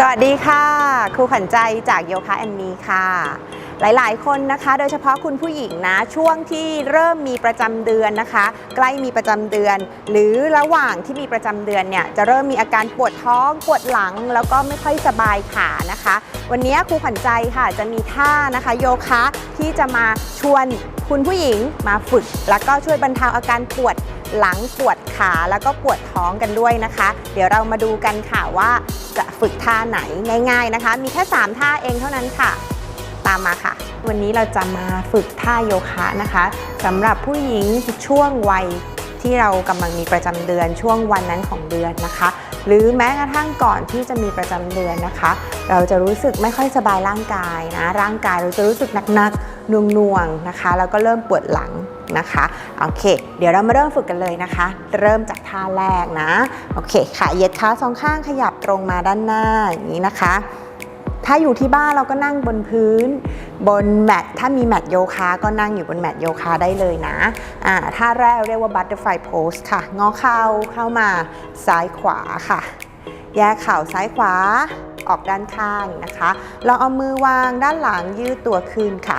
สวัสดีค่ะ ครูขวัญใจจากโยคะแอนมีค่ะ หลายๆ คนนะคะ โดยเฉพาะคุณผู้หญิงนะ ช่วงที่เริ่มมีประจำเดือนนะคะ ใกล้มีประจำเดือน หรือระหว่างที่มีประจำเดือนเนี่ยจะเริ่มมีอาการปวดท้องปวดหลัง แล้วก็ไม่ค่อยสบายขานะคะ วันนี้ครูขวัญใจค่ะจะมีท่านะคะโยคะที่จะมาชวนคุณผู้หญิงมาฝึก แล้วก็ช่วยบรรเทาอาการปวด หลังปวดขาแล้วก็ปวดท้องกันด้วยนะคะ เดี๋ยวเรามาดูกันค่ะว่าจะฝึกท่าไหนง่าย ๆนะคะ มีแค่ 3 ท่าเองเท่านั้นค่ะ ตามมาค่ะ วันนี้เราจะมาฝึกท่าโยคะนะคะสำหรับผู้หญิงช่วงวัยที่เรากำลังมีประจำเดือนช่วงวันนั้นของเดือนนะคะ หรือแม้กระทั่งก่อนที่จะมีประจำเดือนนะคะ เราจะรู้สึกไม่ค่อยสบายร่างกายนะร่างกายเราจะรู้สึกหนักๆ น่วงๆนะคะ แล้วก็เริ่มปวดหลังนะคะโอเค เดี๋ยวเรามาเริ่มฝึกกันเลยนะคะ เริ่มจากท่าแรกนะโอเคขาเหยียดขาสองข้างขยับตรงมาด้านหน้าอย่างนี้นะคะ ถ้าอยู่ที่บ้านเราก็นั่งบนพื้น บนแมทถ้ามีแมทโยคะก็นั่งอยู่บนแมทโยคะได้เลยนะอ่าท่าแรกเรียกว่า butterfly pose ค่ะงอเข่าเข้ามาซ้ายขวาค่ะ แยกเข่าซ้ายขวาออกด้านข้างนะคะลองเอามือวางด้านหลังยืดตัวขึ้นค่ะ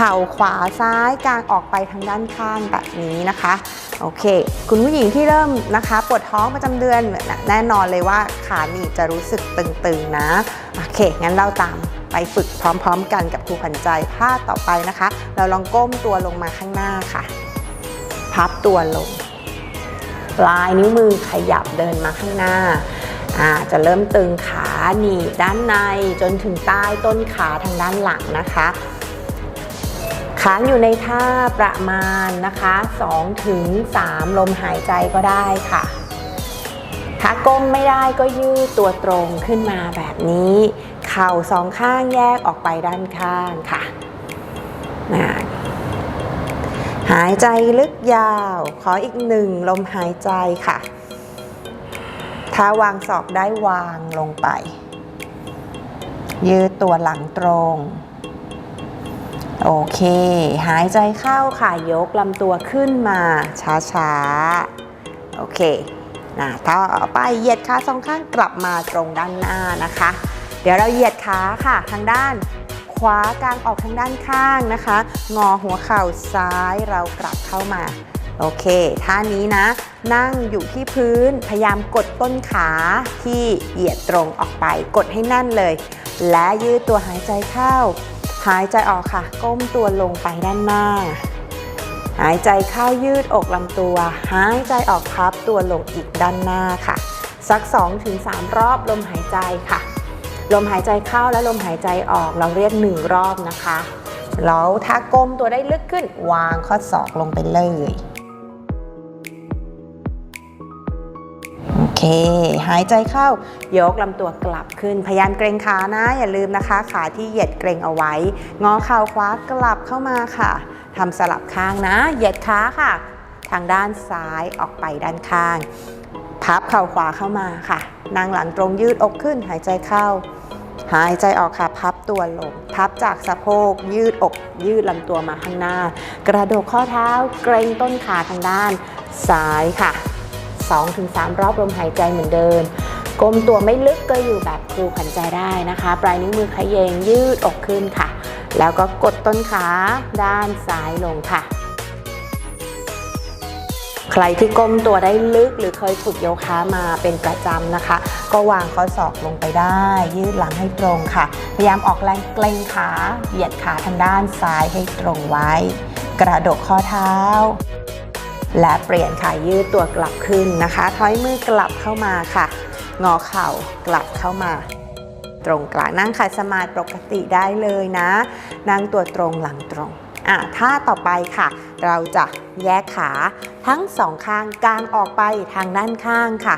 ข่าขวาซ้ายกางออกไปทางด้านข้างแบบนี้นะคะโอเค คุณผู้หญิงที่เริ่มนะคะ ปวดท้องประจำเดือนแน่นอนเลยว่าขาหนีบจะรู้สึกตึงๆนะโอเค งั้นเราตามไปฝึกพร้อมๆ กันกับครูขวัญใจท่าต่อไปนะคะ เราลองก้มตัวลงมาข้างหน้าค่ะ พับตัวลง ปลายนิ้วมือขยับเดินมาข้างหน้าาจะเริ่มตึงขาหนีบด้านในจนถึงใต้ต้นขาทางด้านหลังนะคะ ค้างอยู่ในท่าประมาณนะคะ2ถึง3ลมหายใจก็ได้ค่ะ ถ้าก้มไม่ได้ก็ยืดตัวตรงขึ้นมาแบบนี้ เข่าสองข้างแยกออกไปด้านข้างค่ะ หายใจลึกยาว ขออีกหนึ่งลมหายใจค่ะ ถ้าวางศอกได้วางลงไป ยืดตัวหลังตรง โอเค หายใจเข้าค่ะยกลำตัวขึ้นมาช้าๆ โอเคนะต่อไปเหยียดขาสองข้างกลับมาตรงด้านหน้านะคะ เดี๋ยวเราเหยียดขาค่ะทางด้าน ขวากลางออกทางด้านข้างนะคะ งอหัวเข่าซ้ายเรากลับเข้ามา โอเค ท่านี้นะ นั่งอยู่ที่พื้นพยายามกดต้นขาที่เหยียดตรงออกไป กดให้แน่นเลย และยืดตัวหายใจเข้า หายใจออกค่ะ ก้มตัวลงไปด้านหน้า หายใจเข้ายืดอกลำตัว หายใจออกพับตัวลงอีกด้านหน้าค่ะ สัก 2-3 รอบลมหายใจค่ะ ลมหายใจเข้าและลมหายใจออกเราเรียก 1 รอบนะคะ แล้วถ้าก้มตัวได้ลึกขึ้นวางข้อศอกลงไปเลย เค หายใจเข้ายกลำตัวกลับขึ้น พยายามเกรงขานะ อย่าลืมนะคะ ขาที่เหยียดเกรงเอาไว้ งอเข่าขวากลับเข้ามาค่ะทำสลับข้างนะ เหยียดขาค่ะ ทางด้านซ้ายออกไปด้านข้าง พับเข่าขวาเข้ามาค่ะ นั่งหลังตรงยืดอกขึ้น หายใจเข้า หายใจออกค่ะ พับตัวลง พับจากสะโพก ยืดอกยืดลำตัวมาข้างหน้า กระโดกข้อเท้าเกรงต้นขาทางด้านซ้ายค่ะ 2-3 รอบลมหายใจเหมือนเดิมก้มตัวไม่ลึกก็อยู่แบบครูขันใจได้นะคะ ปลายนิ้วมือขยเยงยืดอกขึ้นค่ะ แล้วก็กดต้นขาด้านซ้ายลงค่ะ ใครที่ก้มตัวได้ลึกหรือเคยฝึกโยคะมาเป็นประจำนะคะ ก็วางข้อศอกลงไปได้ ยืดหลังให้ตรงค่ะ พยายามออกแรงเกรงขาเหยียดขาทางด้านซ้ายให้ตรงไว้ กระดกข้อเท้า และเปลี่ยนค่ะยืดตัวกลับขึ้นนะคะ ถอยมือกลับเข้ามาค่ะ งอเข่ากลับเข้ามา ตรงกลางนั่งขัดสมาธิปกติได้เลยนะ นั่งตัวตรงหลังตรงอะท่าต่อไปค่ะ เราจะแยกขาทั้งสองข้างกางออกไปทางด้านข้างค่ะ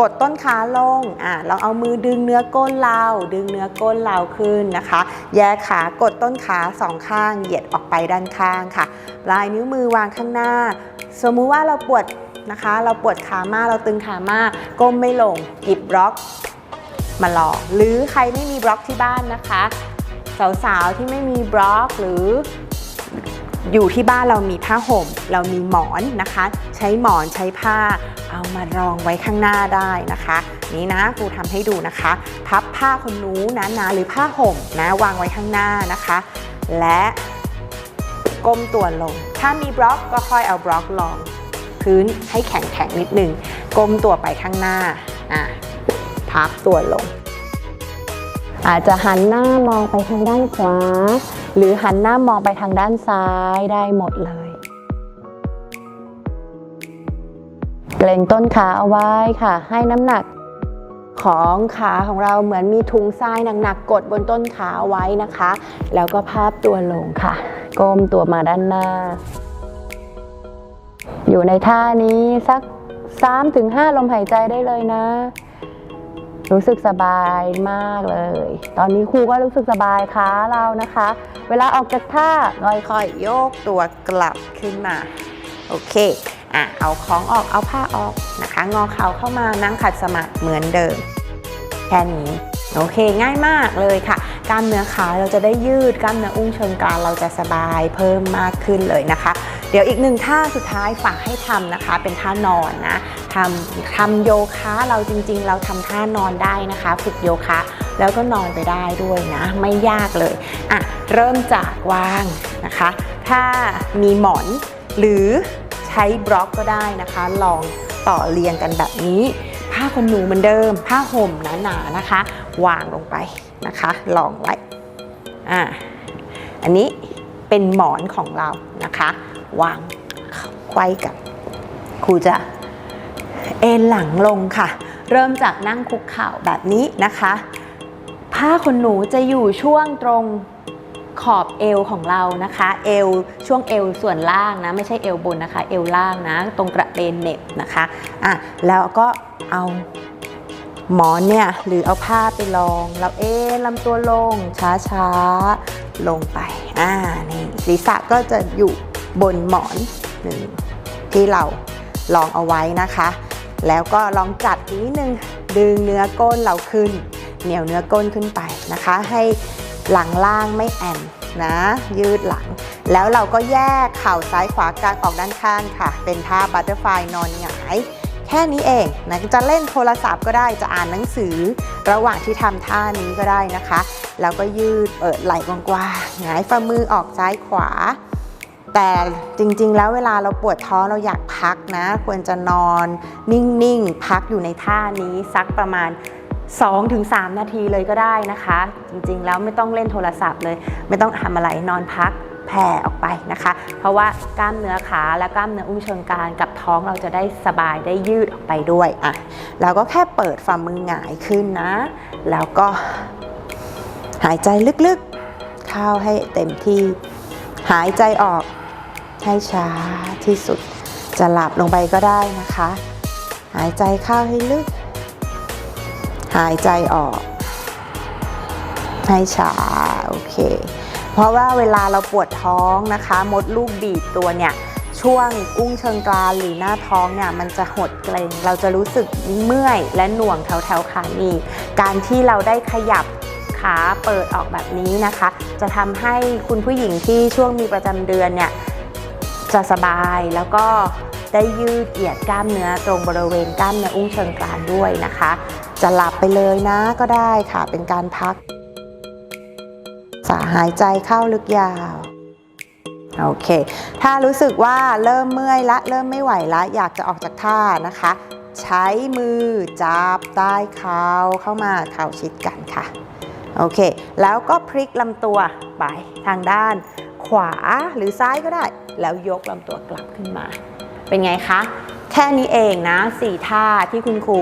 กดต้นขาลงอะเราเอามือดึงเนื้อก้นเราดึงเนื้อก้นเราขึ้นนะคะ แยกขากดต้นขาสองข้างเหยียดออกไปด้านข้างค่ะปลายนิ้วมือวางข้างหน้า สมมุติว่าเราปวดนะคะ เราปวดขามากเราตึงขามากก้มไม่ลงหยิบบล็อกมาลองหรือใครไม่มีบล็อกที่บ้านนะคะสาวๆที่ไม่มีบล็อกหรืออยู่ที่บ้านเรามีผ้าห่ม เรามีหมอนนะคะ ใช้หมอนใช้ผ้า เอามารองไว้ข้างหน้าได้นะคะ นี่นะครูทำให้ดูนะคะ พับผ้าคนนูนะนะหรือผ้าห่มนะวางไว้ข้างหน้านะคะ และ ก้มตัวลง ถ้ามีบล็อกก็ค่อยเอาบล็อกรอง พื้นให้แข็งแข็งๆนิดนึง ก้มตัวไปข้างหน้า อะ พับตัวลง อาจจะหันหน้ามองไปทางด้านขวา หรือหันหน้ามองไปทางด้านซ้ายได้หมดเลยเกรงต้นขาเอาไว้ค่ะ ให้น้ำหนักของขาของเราเหมือนมีถุงทรายหนักๆกดบนต้นขาเอาไว้นะคะ แล้วก็พาบตัวลงค่ะ ก้มตัวมาด้านหน้า อยู่ในท่านี้สัก3-5ลมหายใจได้เลยนะ รู้สึกสบายมากเลย ตอนนี้ครูก็รู้สึกสบายขาเรานะคะ เวลาออกจากท่าค่อยๆโยกตัวกลับขึ้นมา โอเคอะเอาของออกเอาผ้าออกนะคะ งอเข่าเข้ามานั่งขัดสมาธิเหมือนเดิม แค่นี้ โอเคง่ายมากเลยค่ะ กล้ามเนื้อขาเราจะได้ยืดกล้ามเนื้ออุ้งเชิงกรานเราจะสบายเพิ่มมากขึ้นเลยนะคะ เดี๋ยวอีกหนึ่งท่าสุดท้ายฝากให้ทำนะคะ เป็นท่านอนนะทำทำโยคะเราจริง ๆ เราทำท่านอนได้นะคะ ฝึกโยคะ แล้วก็นอนไปได้ด้วยนะ ไม่ยากเลยอะเริ่มจากวางนะคะ ถ้ามีหมอนหรือใช้บล็อกก็ได้นะคะ ลองต่อเรียงกันแบบนี้ ผ้าขนหนูเหมือนเดิม ผ้าห่มหนาๆนะคะ วางลงไปนะคะลองไว้อ่าอันนี้เป็นหมอนของเรานะคะ วางไว้กันครูจะเอนหลังลงค่ะ เริ่มจากนั่งคุกเข่าแบบนี้นะคะ ผ้าขนหนูจะอยู่ช่วงตรงขอบเอวของเรานะคะ เอวช่วงเอวส่วนล่างนะไม่ใช่เอวบนนะคะ เอวล่างนะ ตรงกระเบนเน็บนะคะอะแล้วก็เอา หมอนเนี่ยหรือเอาผ้าไปรองแล้วเอนลำตัวลงช้าๆ ลงไปอ่านี่ศีรษะก็จะอยู่บนหมอนหนึ่งที่เราลองเอาไว้นะคะ แล้วก็ลองจัดนิดนึงดึงเนื้อก้นเราขึ้น เหนียวเนื้อก้นขึ้นไปนะคะ ให้หลังล่างไม่แอนนะยืดหลัง แล้วเราก็แยกเข่าซ้ายขวากลางออกด้านข้างค่ะ เป็นท่าบัตเตอร์ฟลายนอนหงาย แค่นี้เองนะจะเล่นโทรศัพท์ก็ได้จะอ่านหนังสือ ระหว่างที่ทำท่านี้ก็ได้นะคะ แล้วก็ยืดเปิดไหล่กว้างๆหงายฝ่ามือออกซ้ายขวา แต่จริงๆ แล้วเวลาเราปวดท้องเราอยากพักนะ ควรจะนอนนิ่งๆ พักอยู่ในท่านี้สักประมาณ2-3 นาทีเลยก็ได้นะคะ จริงๆ แล้วไม่ต้องเล่นโทรศัพท์เลย ไม่ต้องทำอะไรนอนพัก แผ่ออกไปนะคะ เพราะว่ากล้ามเนื้อขาและกล้ามเนื้ออุ้งเชิงกรานกับท้องเราจะได้สบายได้ยืดออกไปด้วยอะเราก็แค่เปิดฝ่ามือหงายขึ้นนะ แล้วก็หายใจลึกๆ เข้าให้เต็มที่หายใจออกให้ช้าที่สุด จะหลับลงไปก็ได้นะคะ หายใจเข้าให้ลึก หายใจออก ให้ช้า โอเค เพราะว่าเวลาเราปวดท้องนะคะ มดลูกบีบตัวเนี่ยช่วงอุ้งเชิงกรานหรือหน้าท้องเนี่ยมันจะหดเกร็งเราจะรู้สึกเมื่อย และหน่วงแถวแถวขาหนีการที่เราได้ขยับขาเปิดออกแบบนี้นะคะ จะทำให้คุณผู้หญิงที่ช่วงมีประจำเดือนเนี่ยจะสบายแล้วก็ได้ยืดเหยียดกล้ามเนื้อตรงบริเวณกล้ามเนื้ออุ้งเชิงกรานด้วยนะคะ จะหลับไปเลยนะก็ได้ค่ะเป็นการพัก สาหายใจเข้าลึกยาว โอเค ถ้ารู้สึกว่าเริ่มเมื่อยละเริ่มไม่ไหวละ อยากจะออกจากท่านะคะ ใช้มือจับใต้เข่าเข้ามาเข่าชิดกันค่ะ โอเค แล้วก็พลิกลำตัวไปทางด้านขวาหรือซ้ายก็ได้ แล้วยกลำตัวกลับขึ้นมา เป็นไงคะ แค่นี้เองนะสี่ท่าที่คุณครู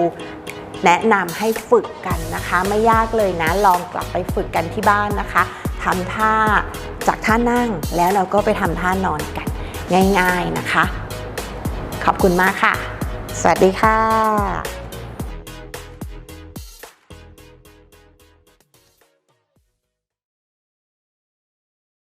แนะนำให้ฝึกกันนะคะ ไม่ยากเลยนะ ลองกลับไปฝึกกันที่บ้านนะคะ ทำท่าจากท่านั่งแล้วเราก็ไปทำท่านอนกันง่าย ๆนะคะ ขอบคุณมากค่ะ สวัสดีค่ะ